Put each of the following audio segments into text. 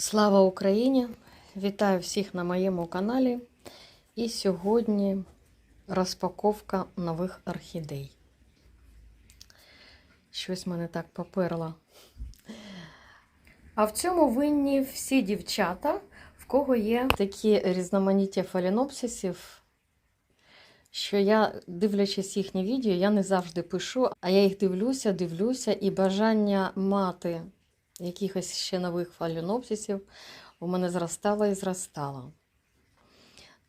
Слава Україні! Вітаю всіх на моєму каналі. І сьогодні розпаковка нових орхідей. Щось мене так поперло. А в цьому винні всі дівчата, в кого є такі різноманіття фалінопсисів, що я, дивлячись їхні відео, я не завжди пишу, а я їх дивлюся, дивлюся, і бажання мати якихось ще нових фалінопсисів у мене зростало і зростало.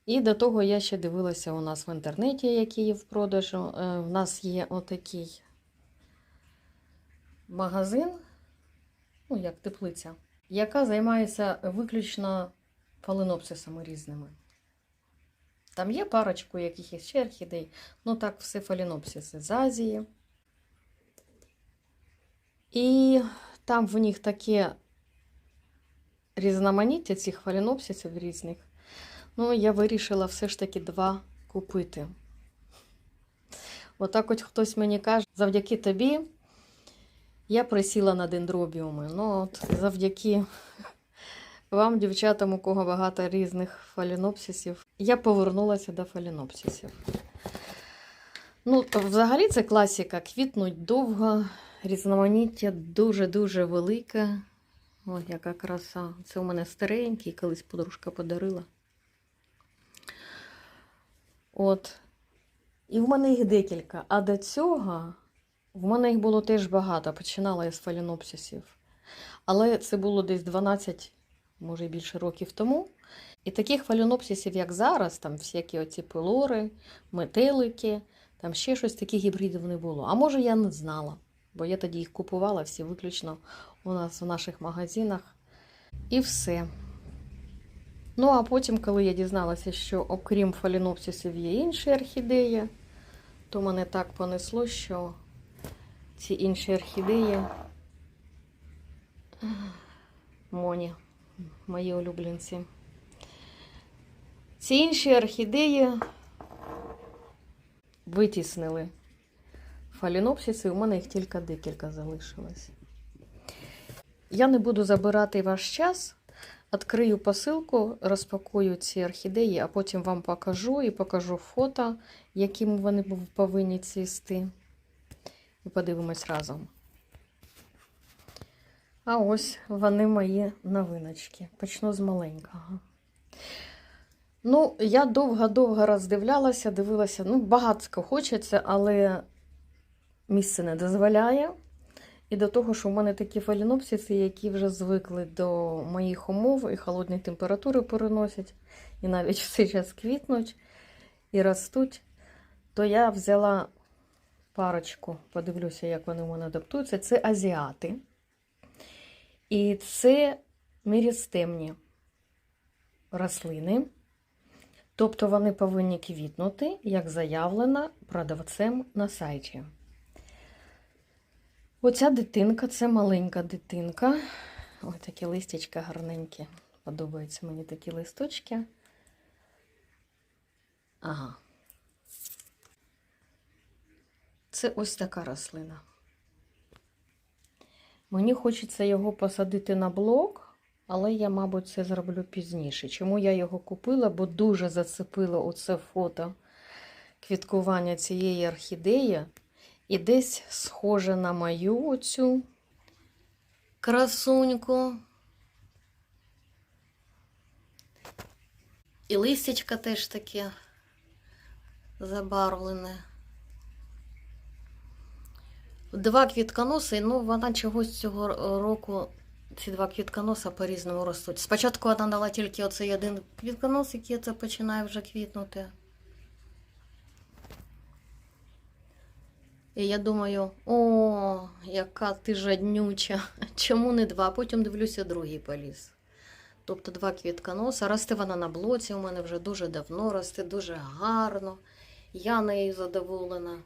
І до того я ще дивилася у нас в інтернеті, які є в продажу. Е, В нас є отакий магазин, ну, як теплиця, яка займається виключно фаленопсисами різними. Там є парочку якихось ще орхідей, ну так, все фалінопсиси з Азії. І там в них таке різноманіття цих фалінопсисів різних. Ну, я вирішила все ж таки два купити. Отак от хтось мені каже, завдяки тобі я присіла на дендробіуми. Ну, от завдяки вам, дівчатам, у кого багато різних фалінопсисів, я повернулася до фалінопсисів. Ну, взагалі це класика. Квітнуть довго, різноманіття дуже-дуже велике. Ось яка краса. Це у мене старенький, колись подружка подарила. От. І в мене їх декілька. А до цього в мене їх було теж багато. Починала я з фалінопсисів. Але це було десь 12, може більше років тому. І таких фалінопсисів, як зараз, там всякі оці пилори, метелики, там ще щось таких гібридів не було. А може я не знала, бо я тоді їх купувала всі виключно у нас в наших магазинах. І все. Ну, а потім, коли я дізналася, що окрім фалінопсисів є інші орхідеї, то мене так понесло, що ці інші орхідеї Моні, мої улюбленці. Ці інші орхідеї витіснили фалінопсиси, у мене їх тільки декілька залишилось. Я не буду забирати ваш час. Відкрию посилку, розпакую ці орхідеї, а потім вам покажу і покажу фото, якими вони повинні цвісти. І подивимось разом. А ось вони мої новиночки. Почну з маленького. Ну, я довго-довго роздивлялася, дивилася, ну, багатсько хочеться, але місце не дозволяє. І до того, що в мене такі фалінопсиси, які вже звикли до моїх умов і холодні температури переносять, і навіть в цей час квітнуть і ростуть, то я взяла парочку, подивлюся, як вони у мене адаптуються. Це азіати. І це мірістемні рослини. Тобто вони повинні квітнути, як заявлено продавцем на сайті. Оця дитинка це маленька дитинка. Ось такі листячка гарненькі. Подобаються мені такі листочки. Ага. Це ось така рослина. Мені хочеться його посадити на блок, але я, мабуть, це зроблю пізніше. Чому я його купила? Бо дуже зацепило оце фото квіткування цієї орхідеї. І десь схоже на мою оцю красуньку. І листячка теж таке забарвлене. Два квітконоси, ну вона чогось цього року, ці два квітконоса по-різному ростуть. Спочатку вона дала тільки оцей один квітконос, який це починає вже квітнути. І я думаю, о, яка ти жаднюча. Чому не два? Потім дивлюся, другий поліз. Тобто два квітконоса. Росте вона на блоці, у мене вже дуже давно росте, дуже гарно. Я нею задоволена.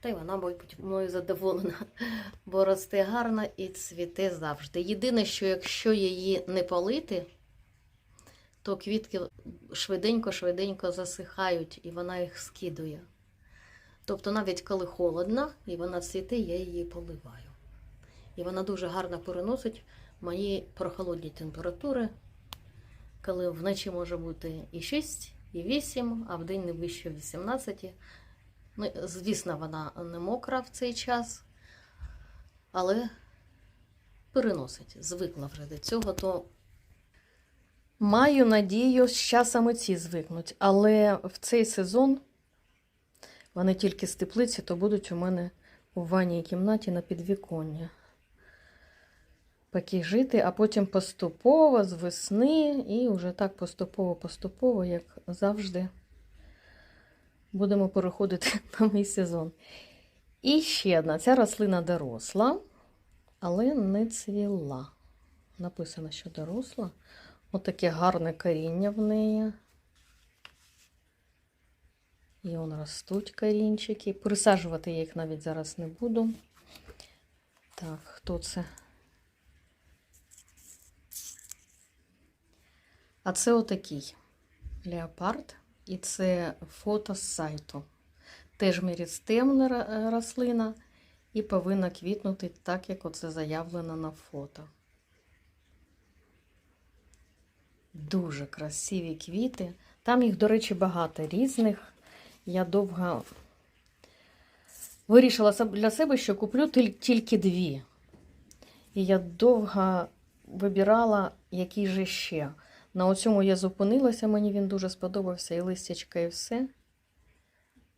Та й вона, мабуть, мною задоволена, бо росте гарно і цвіте завжди. Єдине, що якщо її не полити, то квітки швиденько-швиденько засихають і вона їх скидує. Тобто, навіть коли холодно і вона цвіте, я її поливаю. І вона дуже гарно переносить мої прохолодні температури, коли вночі може бути і 6, і 8, а вдень не вище 18. Ну, звісно, вона не мокра в цей час, але переносить, звикла вже до цього, то маю надію, з часом і ці звикнуть. Але в цей сезон вони тільки з теплиці, то будуть у мене у ванній кімнаті на підвіконня. Поки жити, а потім поступово з весни і вже так поступово-поступово, як завжди, будемо переходити на мій сезон. І ще одна. Ця рослина доросла, але не цвіла. Написано, що доросла. Отаке гарне коріння в неї. І он ростуть корінчики. Присаджувати я їх навіть зараз не буду. Так, хто це? А це отакий леопард. І це фото з сайту. Теж мірістемна рослина і повинна квітнути так, як оце заявлено на фото. Дуже красиві квіти. Там їх, до речі, багато різних. Я довго вирішила для себе, що куплю тільки дві. І я довго вибирала, який же ще. На оцьому я зупинилася, мені він дуже сподобався, і листячка, і все.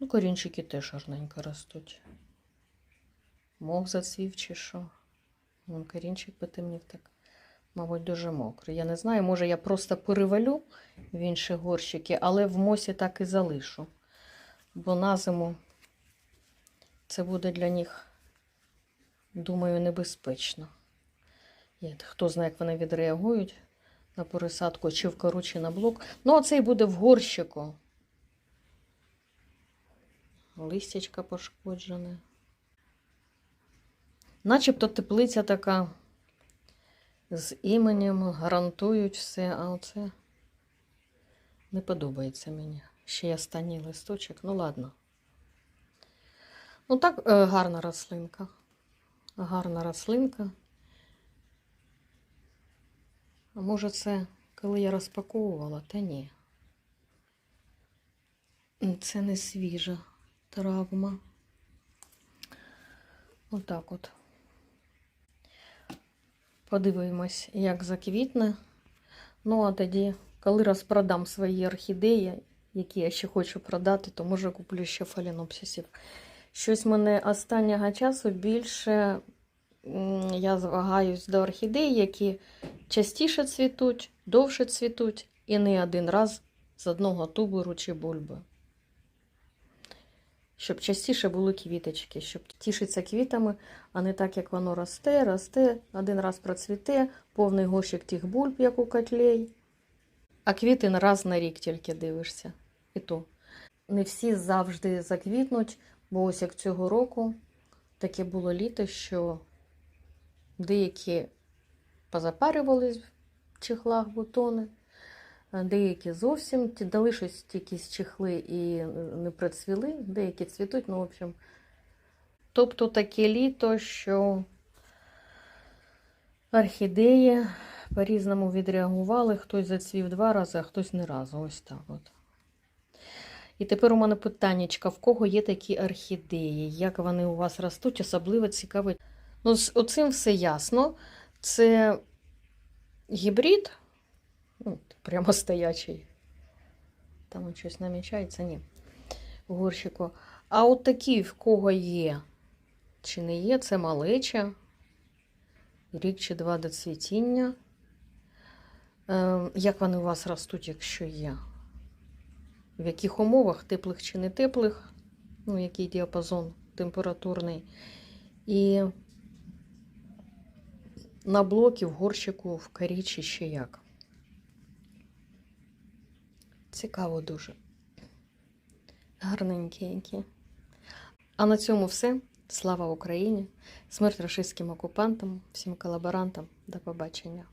Ну, корінчики теж гарненько ростуть. Мох зацвів чи що. Вон корінчик потемнів так. Мабуть, дуже мокрий. Я не знаю, може я просто перевалю в інші горщики, але в мосі так і залишу. Бо на зиму це буде для них, думаю, небезпечно. Є, Хто знає, як вони відреагують на пересадку, чи в кору, на блок. Ну, оцей буде в горщику. Листячка пошкоджене. Начебто теплиця така з іменем, гарантують все, а оце не подобається мені. Ще останній листочок. Ну, ладно. Ну, так, е, гарна рослинка. Гарна рослинка. А може це, коли я розпаковувала, та ні. Це не свіжа травма. Отак от. Подивимось, як заквітне. Ну, а тоді, коли розпродам свої орхідеї, які я ще хочу продати, то може куплю ще фалінопсисів. Щось мене останнього часу більше я звагаюсь до орхідей, які частіше цвітуть, довше цвітуть і не один раз з одного тубуру чи бульби. Щоб частіше були квіточки, щоб тішитися квітами, а не так, як воно росте, росте, один раз процвіте, повний горщик тих бульб, як у котлей. А квіти раз на рік тільки дивишся. І то. Не всі завжди заквітнуть, бо ось як цього року таке було літо, що деякі позапарювались в чехлах бутони, деякі зовсім дали щось якісь чехли і не процвіли, деякі цвітуть, ну, в общем. Тобто таке літо, що орхідеї по-різному відреагували, хтось зацвів два рази, а хтось не разу. Ось так от. І тепер у мене питаннячка, в кого є такі орхідеї, як вони у вас ростуть, особливо цікавить. Ну, з оцим все ясно. Це гібрид, ну, прямо стоячий. Там щось намічається, ні. Горщику. А от такі, в кого є, чи не є, це малеча. Рік чи два до цвітіння. Е, як вони у вас ростуть, якщо є? В яких умовах, теплих чи не теплих, ну, який діапазон температурний. І на блокі, в горщику, в карі чи ще як. Цікаво дуже. Гарненькі. А на цьому все. Слава Україні! Смерть рашистським окупантам, всім колаборантам. До побачення.